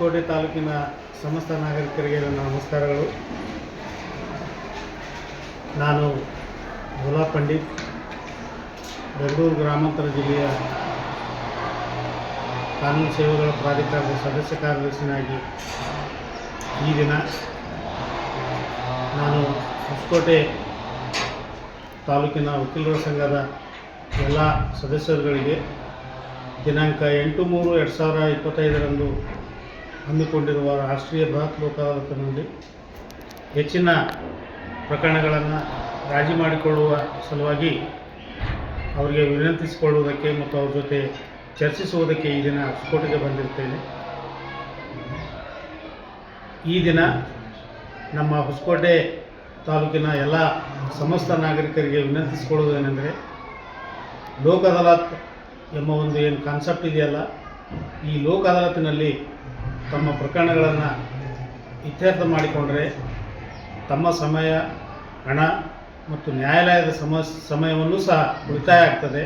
ಹೊಸಕೋಟೆ ತಾಲೂಕಿನ ಸಮಸ್ತ ನಾಗರಿಕರಿಗೆ ನನ್ನ ನಮಸ್ಕಾರಗಳು. ನಾನು ಭೋಲಾ ಪಂಡಿತ್, ಬೆಂಗಳೂರು ಗ್ರಾಮಾಂತರ ಜಿಲ್ಲೆಯ ಕಾನೂನು ಸೇವೆಗಳ ಪ್ರಾಧಿಕಾರದ ಸದಸ್ಯ ಕಾರ್ಯದರ್ಶಿನಾಗಿ ಈ ದಿನ, ನಾನು ಹೊಸಕೋಟೆ ತಾಲೂಕಿನ ವಕೀಲರ ಸಂಘದ ಎಲ್ಲ ಸದಸ್ಯರುಗಳಿಗೆ ದಿನಾಂಕ ಎಂಟು ಮೂರು ಎರಡು ಸಾವಿರ ಇಪ್ಪತ್ತೈದರಂದು ಹಮ್ಮಿಕೊಂಡಿರುವ ರಾಷ್ಟ್ರೀಯ ಬೃಹತ್ ಲೋಕ ಹೆಚ್ಚಿನ ಪ್ರಕರಣಗಳನ್ನು ರಾಜಿ ಮಾಡಿಕೊಳ್ಳುವ ಸಲುವಾಗಿ ಅವರಿಗೆ ವಿನಂತಿಸಿಕೊಳ್ಳುವುದಕ್ಕೆ ಮತ್ತು ಅವ್ರ ಜೊತೆ ಚರ್ಚಿಸುವುದಕ್ಕೆ ಈ ದಿನ ಹೊಸಕೋಟೆಗೆ ಬಂದಿರ್ತೇನೆ. ಈ ದಿನ ನಮ್ಮ ಹೊಸಕೋಟೆ ತಾಲೂಕಿನ ಎಲ್ಲ ಸಮಸ್ತ ನಾಗರಿಕರಿಗೆ ವಿನಂತಿಸಿಕೊಳ್ಳುವುದೇನೆಂದರೆ ಲೋಕ ಅದಾಲತ್ ಎಂಬ ಒಂದು ಏನು ಕಾನ್ಸೆಪ್ಟ್ ಇದೆಯಲ್ಲ, ಈ ಲೋಕ ಅದಾಲತ್ನಲ್ಲಿ ತಮ್ಮ ಪ್ರಕರಣಗಳನ್ನು ಇತ್ಯರ್ಥ ಮಾಡಿಕೊಂಡರೆ ತಮ್ಮ ಸಮಯ, ಹಣ ಮತ್ತು ನ್ಯಾಯಾಲಯದ ಸಮ, ಸಮಯವನ್ನು ಸಹ ಉಳಿತಾಯ ಆಗ್ತದೆ.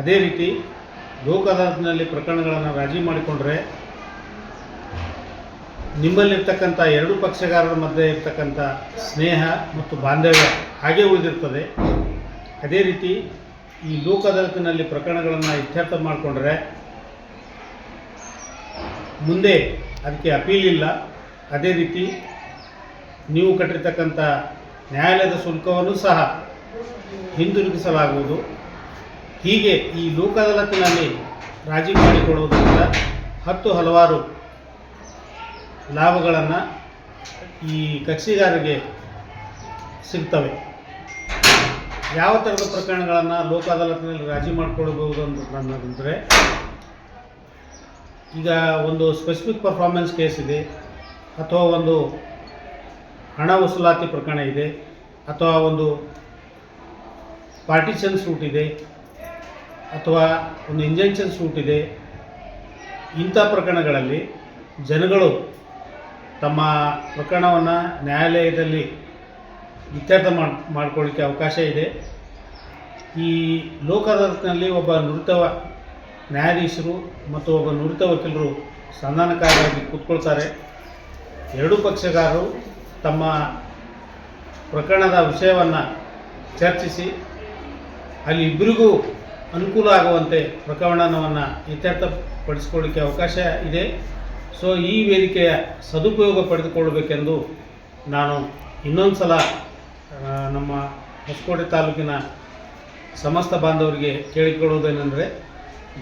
ಅದೇ ರೀತಿ ಲೋಕ ಅದಾಲತ್ನಲ್ಲಿ ಪ್ರಕರಣಗಳನ್ನು ರಾಜಿ ಮಾಡಿಕೊಂಡ್ರೆ ನಿಮ್ಮಲ್ಲಿರ್ತಕ್ಕಂಥ ಎರಡು ಪಕ್ಷಗಾರರ ಮಧ್ಯೆ ಇರ್ತಕ್ಕಂಥ ಸ್ನೇಹ ಮತ್ತು ಬಾಂಧವ್ಯ ಹಾಗೆ ಉಳಿದಿರ್ತದೆ. ಅದೇ ರೀತಿ ಈ ಲೋಕ ಅದಾಲತ್ನಲ್ಲಿ ಪ್ರಕರಣಗಳನ್ನು ಇತ್ಯರ್ಥ ಮಾಡಿಕೊಂಡ್ರೆ ಮುಂದೆ ಅದಕ್ಕೆ ಅಪೀಲ್ ಇಲ್ಲ. ಅದೇ ರೀತಿ ನೀವು ಕಟ್ಟಿರ್ತಕ್ಕಂಥ ನ್ಯಾಯಾಲಯದ ಶುಲ್ಕವನ್ನು ಸಹ ಹಿಂದಿರುಗಿಸಲಾಗುವುದು. ಹೀಗೆ ಈ ಲೋಕ ಅದಾಲತ್ತಿನಲ್ಲಿ ರಾಜಿ ಮಾಡಿಕೊಳ್ಳುವುದರಿಂದ ಹತ್ತು ಹಲವಾರು ಲಾಭಗಳನ್ನು ಈ ಕಕ್ಷಿಗಾರರಿಗೆ ಸಿಗ್ತವೆ. ಯಾವ ಥರದ ಪ್ರಕರಣಗಳನ್ನು ಲೋಕ ಅದಾಲತ್ನಲ್ಲಿ ರಾಜಿ ಮಾಡಿಕೊಳ್ಬಹುದು ಅಂತ ನನ್ನದಂದರೆ ಈಗ ಒಂದು ಸ್ಪೆಸಿಫಿಕ್ ಪರ್ಫಾರ್ಮೆನ್ಸ್ ಕೇಸ್ ಇದೆ, ಅಥವಾ ಒಂದು ಹಣ ವಸೂಲಾತಿ ಪ್ರಕರಣ ಇದೆ, ಅಥವಾ ಒಂದು ಪಾರ್ಟಿಷನ್ ಸೂಟ್ ಇದೆ, ಅಥವಾ ಒಂದು ಇಂಜೆಕ್ಷನ್ ಸೂಟ್ ಇದೆ, ಇಂಥ ಪ್ರಕರಣಗಳಲ್ಲಿ ಜನಗಳು ತಮ್ಮ ಪ್ರಕರಣವನ್ನು ನ್ಯಾಯಾಲಯದಲ್ಲಿ ಇತ್ಯರ್ಥ ಮಾಡಿ, ಮಾಡ್ಕೊಳ್ಳಿಕ್ಕೆ ಅವಕಾಶ ಇದೆ. ಈ ಲೋಕ ಅದಾಲತ್ನಲ್ಲಿ ಒಬ್ಬ ನುರಿತ ನ್ಯಾಯಾಧೀಶರು ಮತ್ತು ಒಬ್ಬ ನುರಿತ ವಕೀಲರು ಸಂಧಾನಕಾರರಾಗಿ ಕೂತ್ಕೊಳ್ತಾರೆ. ಎರಡೂ ಪಕ್ಷಗಾರರು ತಮ್ಮ ಪ್ರಕರಣದ ವಿಷಯವನ್ನು ಚರ್ಚಿಸಿ, ಅಲ್ಲಿ ಇಬ್ಬರಿಗೂ ಅನುಕೂಲ ಆಗುವಂತೆ ಪ್ರಕರಣವನ್ನು ಇತ್ಯರ್ಥಪಡಿಸಿಕೊಳ್ಳಿಕ್ಕೆ ಅವಕಾಶ ಇದೆ. ಸೊ ಈ ವೇದಿಕೆಯ ಸದುಪಯೋಗ ಪಡೆದುಕೊಳ್ಳಬೇಕೆಂದು ನಾನು ಇನ್ನೊಂದು ಸಲ ನಮ್ಮ ಹೊಸಕೋಟೆ ತಾಲೂಕಿನ ಸಮಸ್ತ ಬಾಂಧವರಿಗೆ ಕೇಳಿಕೊಳ್ಳುವುದೇನೆಂದರೆ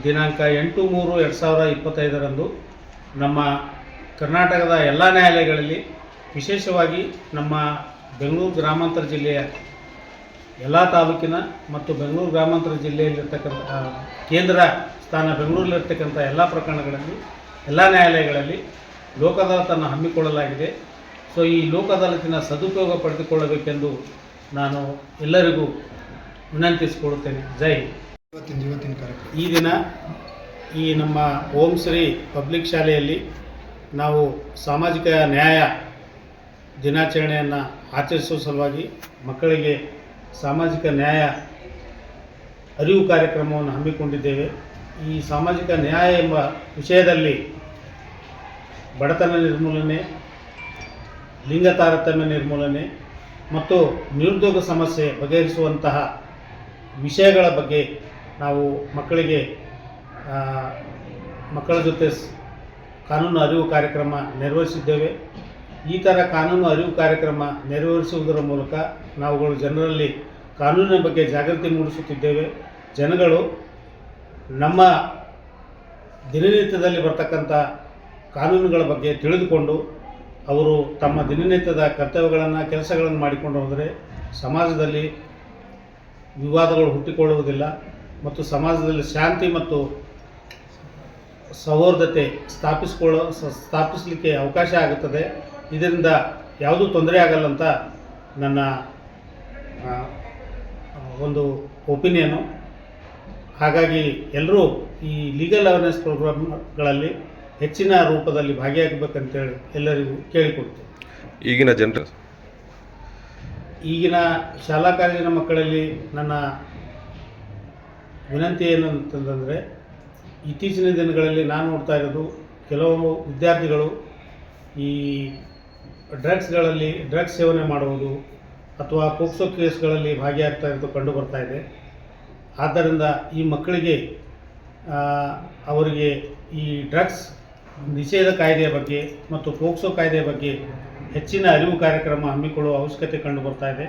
ದಿನಾಂಕ ಎಂಟು ಮೂರು ಎರಡು ಸಾವಿರ ಇಪ್ಪತ್ತೈದರಂದು ನಮ್ಮ ಕರ್ನಾಟಕದ ಎಲ್ಲ ನ್ಯಾಯಾಲಯಗಳಲ್ಲಿ ವಿಶೇಷವಾಗಿ ನಮ್ಮ ಬೆಂಗಳೂರು ಗ್ರಾಮಾಂತರ ಜಿಲ್ಲೆಯ ಎಲ್ಲ ತಾಲೂಕಿನ ಮತ್ತು ಬೆಂಗಳೂರು ಗ್ರಾಮಾಂತರ ಜಿಲ್ಲೆಯಲ್ಲಿರ್ತಕ್ಕಂಥ ಕೇಂದ್ರ ಸ್ಥಾನ ಬೆಂಗಳೂರಲ್ಲಿರ್ತಕ್ಕಂಥ ಎಲ್ಲ ಪ್ರಕರಣಗಳಲ್ಲಿ, ಎಲ್ಲ ನ್ಯಾಯಾಲಯಗಳಲ್ಲಿ ಲೋಕ ಅದಾಲತನ್ನು ಹಮ್ಮಿಕೊಳ್ಳಲಾಗಿದೆ ಸೊ ಈ ಲೋಕ ಅದಾಲತಿನ ಸದುಪಯೋಗ ಪಡೆದುಕೊಳ್ಳಬೇಕೆಂದು ನಾನು ಎಲ್ಲರಿಗೂ ವಿನಂತಿಸಿಕೊಳ್ಳುತ್ತೇನೆ ಜೈ. ಇವತ್ತಿನ ಈ ದಿನ ಈ ನಮ್ಮ ಓಂ ಶ್ರೀ ಪಬ್ಲಿಕ್ ಶಾಲೆಯಲ್ಲಿ ನಾವು ಸಾಮಾಜಿಕ ನ್ಯಾಯ ದಿನಾಚರಣೆಯನ್ನು ಆಚರಿಸುವ ಸಲುವಾಗಿ ಮಕ್ಕಳಿಗೆ ಸಾಮಾಜಿಕ ನ್ಯಾಯ ಅರಿವು ಕಾರ್ಯಕ್ರಮವನ್ನು ಹಮ್ಮಿಕೊಂಡಿದ್ದೇವೆ. ಈ ಸಾಮಾಜಿಕ ನ್ಯಾಯ ಎಂಬ ವಿಷಯದಲ್ಲಿ ಬಡತನ ನಿರ್ಮೂಲನೆ, ಲಿಂಗ ತಾರತಮ್ಯ ನಿರ್ಮೂಲನೆ ಮತ್ತು ನಿರುದ್ಯೋಗ ಸಮಸ್ಯೆ ಬಗೆಹರಿಸುವಂತಹ ವಿಷಯಗಳ ಬಗ್ಗೆ ನಾವು ಮಕ್ಕಳಿಗೆ ಮಕ್ಕಳ ಜೊತೆ ಕಾನೂನು ಅರಿವು ಕಾರ್ಯಕ್ರಮ ನಿರ್ವಹಿಸಿದ್ದೇವೆ. ಈ ಥರ ಕಾನೂನು ಅರಿವು ಕಾರ್ಯಕ್ರಮ ನೆರವೇರಿಸುವುದರ ಮೂಲಕ ನಾವುಗಳು ಜನರಲ್ಲಿ ಕಾನೂನಿನ ಬಗ್ಗೆ ಜಾಗೃತಿ ಮೂಡಿಸುತ್ತಿದ್ದೇವೆ. ಜನಗಳು ನಮ್ಮ ದಿನನಿತ್ಯದಲ್ಲಿ ಬರ್ತಕ್ಕಂಥ ಕಾನೂನುಗಳ ಬಗ್ಗೆ ತಿಳಿದುಕೊಂಡು ಅವರು ತಮ್ಮ ದಿನನಿತ್ಯದ ಕರ್ತವ್ಯಗಳನ್ನು, ಕೆಲಸಗಳನ್ನು ಮಾಡಿಕೊಂಡು ಹೋದರೆ ಸಮಾಜದಲ್ಲಿ ವಿವಾದಗಳು ಹುಟ್ಟಿಕೊಳ್ಳುವುದಿಲ್ಲ. ಮತ್ತು ಸಮಾಜದಲ್ಲಿ ಶಾಂತಿ ಮತ್ತು ಸೌಹಾರ್ದತೆ ಸ್ಥಾಪಿಸ್ಕೊಳ್ಳೋ ಸ- ಸ್ಥಾಪಿಸಲಿಕ್ಕೆ ಅವಕಾಶ ಆಗುತ್ತದೆ. ಇದರಿಂದ ಯಾವುದೂ ತೊಂದರೆ ಆಗಲ್ಲ ಅಂತ ನನ್ನ ಒಂದು ಒಪಿನಿಯನು. ಹಾಗಾಗಿ ಎಲ್ಲರೂ ಈ ಲೀಗಲ್ ಅವೇರ್ನೆಸ್ ಪ್ರೋಗ್ರಾಮ್ಗಳಲ್ಲಿ ಹೆಚ್ಚಿನ ರೂಪದಲ್ಲಿ ಭಾಗಿಯಾಗಬೇಕಂತೇಳಿ ಎಲ್ಲರಿಗೂ ಕೇಳಿಕೊಡ್ತೇನೆ. ಈಗಿನ ಜನರ. ಈಗಿನ ಶಾಲಾ ಕಾಲೇಜಿನ ಮಕ್ಕಳಲ್ಲಿ ನನ್ನ ವಿನಂತಿ ಏನು ಅಂತಂದರೆ ಇತ್ತೀಚಿನ ದಿನಗಳಲ್ಲಿ ನಾನು ನೋಡ್ತಾ ಇರೋದು ಕೆಲವು ವಿದ್ಯಾರ್ಥಿಗಳು ಈ ಡ್ರಗ್ಸ್ಗಳಲ್ಲಿ ಡ್ರಗ್ಸ್ ಸೇವನೆ ಮಾಡುವುದು ಅಥವಾ ಪೋಕ್ಸೋ ಕೇಸ್ಗಳಲ್ಲಿ ಭಾಗಿಯಾಗ್ತಾ ಇರೋದು ಕಂಡು ಬರ್ತಾ ಇದೆ. ಆದ್ದರಿಂದ ಈ ಮಕ್ಕಳಿಗೆ ಅವರಿಗೆ ಈ ಡ್ರಗ್ಸ್ ನಿಷೇಧ ಕಾಯ್ದೆಯ ಬಗ್ಗೆ ಮತ್ತು ಪೋಕ್ಸೋ ಕಾಯ್ದೆಯ ಬಗ್ಗೆ ಹೆಚ್ಚಿನ ಅರಿವು ಕಾರ್ಯಕ್ರಮ ಹಮ್ಮಿಕೊಳ್ಳುವ ಅವಶ್ಯಕತೆ ಕಂಡು ಬರ್ತಾ ಇದೆ.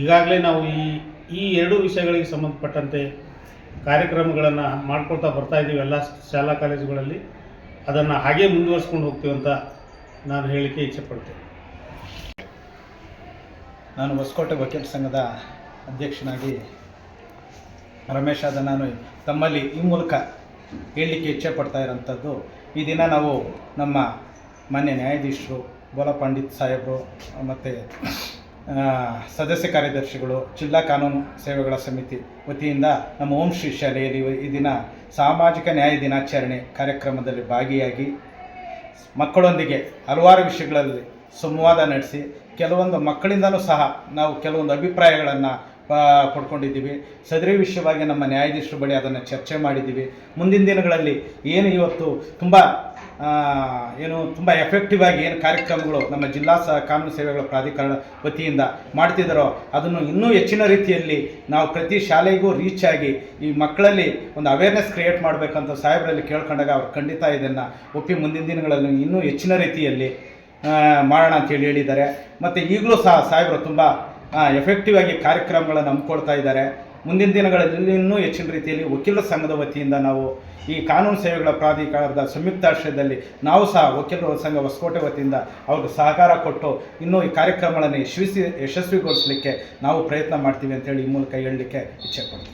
ಈಗಾಗಲೇ ನಾವು ಈ ಈ ಎರಡು ವಿಷಯಗಳಿಗೆ ಸಂಬಂಧಪಟ್ಟಂತೆ ಕಾರ್ಯಕ್ರಮಗಳನ್ನು ಮಾಡ್ಕೊಳ್ತಾ ಬರ್ತಾ ಇದ್ದೀವಿ ಎಲ್ಲ ಶಾಲಾ ಕಾಲೇಜುಗಳಲ್ಲಿ. ಅದನ್ನು ಹಾಗೇ ಮುಂದುವರಿಸ್ಕೊಂಡು ಹೋಗ್ತೀವಿ ಅಂತ ನಾನು ಹೇಳಲಿಕ್ಕೆ ಇಚ್ಛೆಪಡ್ತೇನೆ ನಾನು ಹೊಸಕೋಟೆ ವಕೀಲ ಸಂಘದ ಅಧ್ಯಕ್ಷನಾಗಿ ರಮೇಶ್ ಆದ ನಾನು ತಮ್ಮಲ್ಲಿ ಈ ಮೂಲಕ ಹೇಳಲಿಕ್ಕೆ ಇಚ್ಛೆ ಪಡ್ತಾ ಇರೋಂಥದ್ದು. ಈ ದಿನ ನಾವು ನಮ್ಮ ಮಾನ್ಯ ನ್ಯಾಯಾಧೀಶರು ಬೋಲ ಪಂಡಿತ್ ಸಾಹೇಬರು ಮತ್ತು ಸದಸ್ಯ ಕಾರ್ಯದರ್ಶಿಗಳು, ಜಿಲ್ಲಾ ಕಾನೂನು ಸೇವೆಗಳ ಸಮಿತಿ ವತಿಯಿಂದ ನಮ್ಮ ಓಂ ಶ್ರೀ ಶಾಲೆಯಲ್ಲಿ ಈ ದಿನ ಸಾಮಾಜಿಕ ನ್ಯಾಯ ದಿನಾಚರಣೆ ಕಾರ್ಯಕ್ರಮದಲ್ಲಿ ಭಾಗಿಯಾಗಿ ಮಕ್ಕಳೊಂದಿಗೆ ಹಲವಾರು ವಿಷಯಗಳಲ್ಲಿ ಸಂವಾದ ನಡೆಸಿ, ಕೆಲವೊಂದು ಮಕ್ಕಳಿಂದಲೂ ಸಹ ನಾವು ಕೆಲವೊಂದು ಅಭಿಪ್ರಾಯಗಳನ್ನು ಪಡ್ಕೊಂಡಿದ್ದೀವಿ. ಸದರಿ ವಿಷಯವಾಗಿ ನಮ್ಮ ನ್ಯಾಯಾಧೀಶರ ಬಳಿ ಅದನ್ನು ಚರ್ಚೆ ಮಾಡಿದ್ದೀವಿ. ಮುಂದಿನ ದಿನಗಳಲ್ಲಿ ಏನು ಇವತ್ತು ತುಂಬ ಏನು ತುಂಬ ಎಫೆಕ್ಟಿವ್ ಆಗಿ ಏನು ಕಾರ್ಯಕ್ರಮಗಳು ನಮ್ಮ ಜಿಲ್ಲಾ ಸಹ ಕಾನೂನು ಸೇವೆಗಳ ಪ್ರಾಧಿಕರಣ ವತಿಯಿಂದ ಮಾಡ್ತಿದ್ದಾರೋ ಅದನ್ನು ಇನ್ನೂ ಹೆಚ್ಚಿನ ರೀತಿಯಲ್ಲಿ ನಾವು ಪ್ರತಿ ಶಾಲೆಗೂ ರೀಚ್ ಆಗಿ ಈ ಮಕ್ಕಳಲ್ಲಿ ಒಂದು ಅವೇರ್ನೆಸ್ ಕ್ರಿಯೇಟ್ ಮಾಡಬೇಕಂತ ಸಾಹೇಬರಲ್ಲಿ ಕೇಳ್ಕೊಂಡಾಗ ಅವ್ರು ಖಂಡಿತ ಇದನ್ನು ಒಪ್ಪಿ ಮುಂದಿನ ದಿನಗಳಲ್ಲಿ ಇನ್ನೂ ಹೆಚ್ಚಿನ ರೀತಿಯಲ್ಲಿ ಮಾಡೋಣ ಅಂತೇಳಿ ಹೇಳಿದ್ದಾರೆ. ಮತ್ತು ಈಗಲೂ ಸಹ ಸಾಹೇಬರು ತುಂಬ ಎಫೆಕ್ಟಿವ್ ಆಗಿ ಕಾರ್ಯಕ್ರಮಗಳನ್ನು ಹಮ್ಮಿಕೊಳ್ತಾ ಇದ್ದಾರೆ. ಮುಂದಿನ ದಿನಗಳಲ್ಲಿ ಇನ್ನೂ ಹೆಚ್ಚಿನ ರೀತಿಯಲ್ಲಿ ವಕೀಲರ ಸಂಘದ ವತಿಯಿಂದ ನಾವು ಈ ಕಾನೂನು ಸೇವೆಗಳ ಪ್ರಾಧಿಕಾರದ ಸಂಯುಕ್ತಾಶ್ರಯದಲ್ಲಿ ನಾವು ಸಹ ವಕೀಲರ ಸಂಘ ಹೊಸಕೋಟೆ ವತಿಯಿಂದ ಅವ್ರಿಗೆ ಸಹಕಾರ ಕೊಟ್ಟು ಇನ್ನೂ ಈ ಕಾರ್ಯಕ್ರಮಗಳನ್ನು ಯಶಸ್ವಿ, ಯಶಸ್ವಿಗೊಳಿಸಲಿಕ್ಕೆ ನಾವು ಪ್ರಯತ್ನ ಮಾಡ್ತೀವಿ ಅಂತೇಳಿ ಈ ಮೂಲಕ ಹೇಳಲಿಕ್ಕೆ ಇಚ್ಛೆ ಪಡ್ತೀವಿ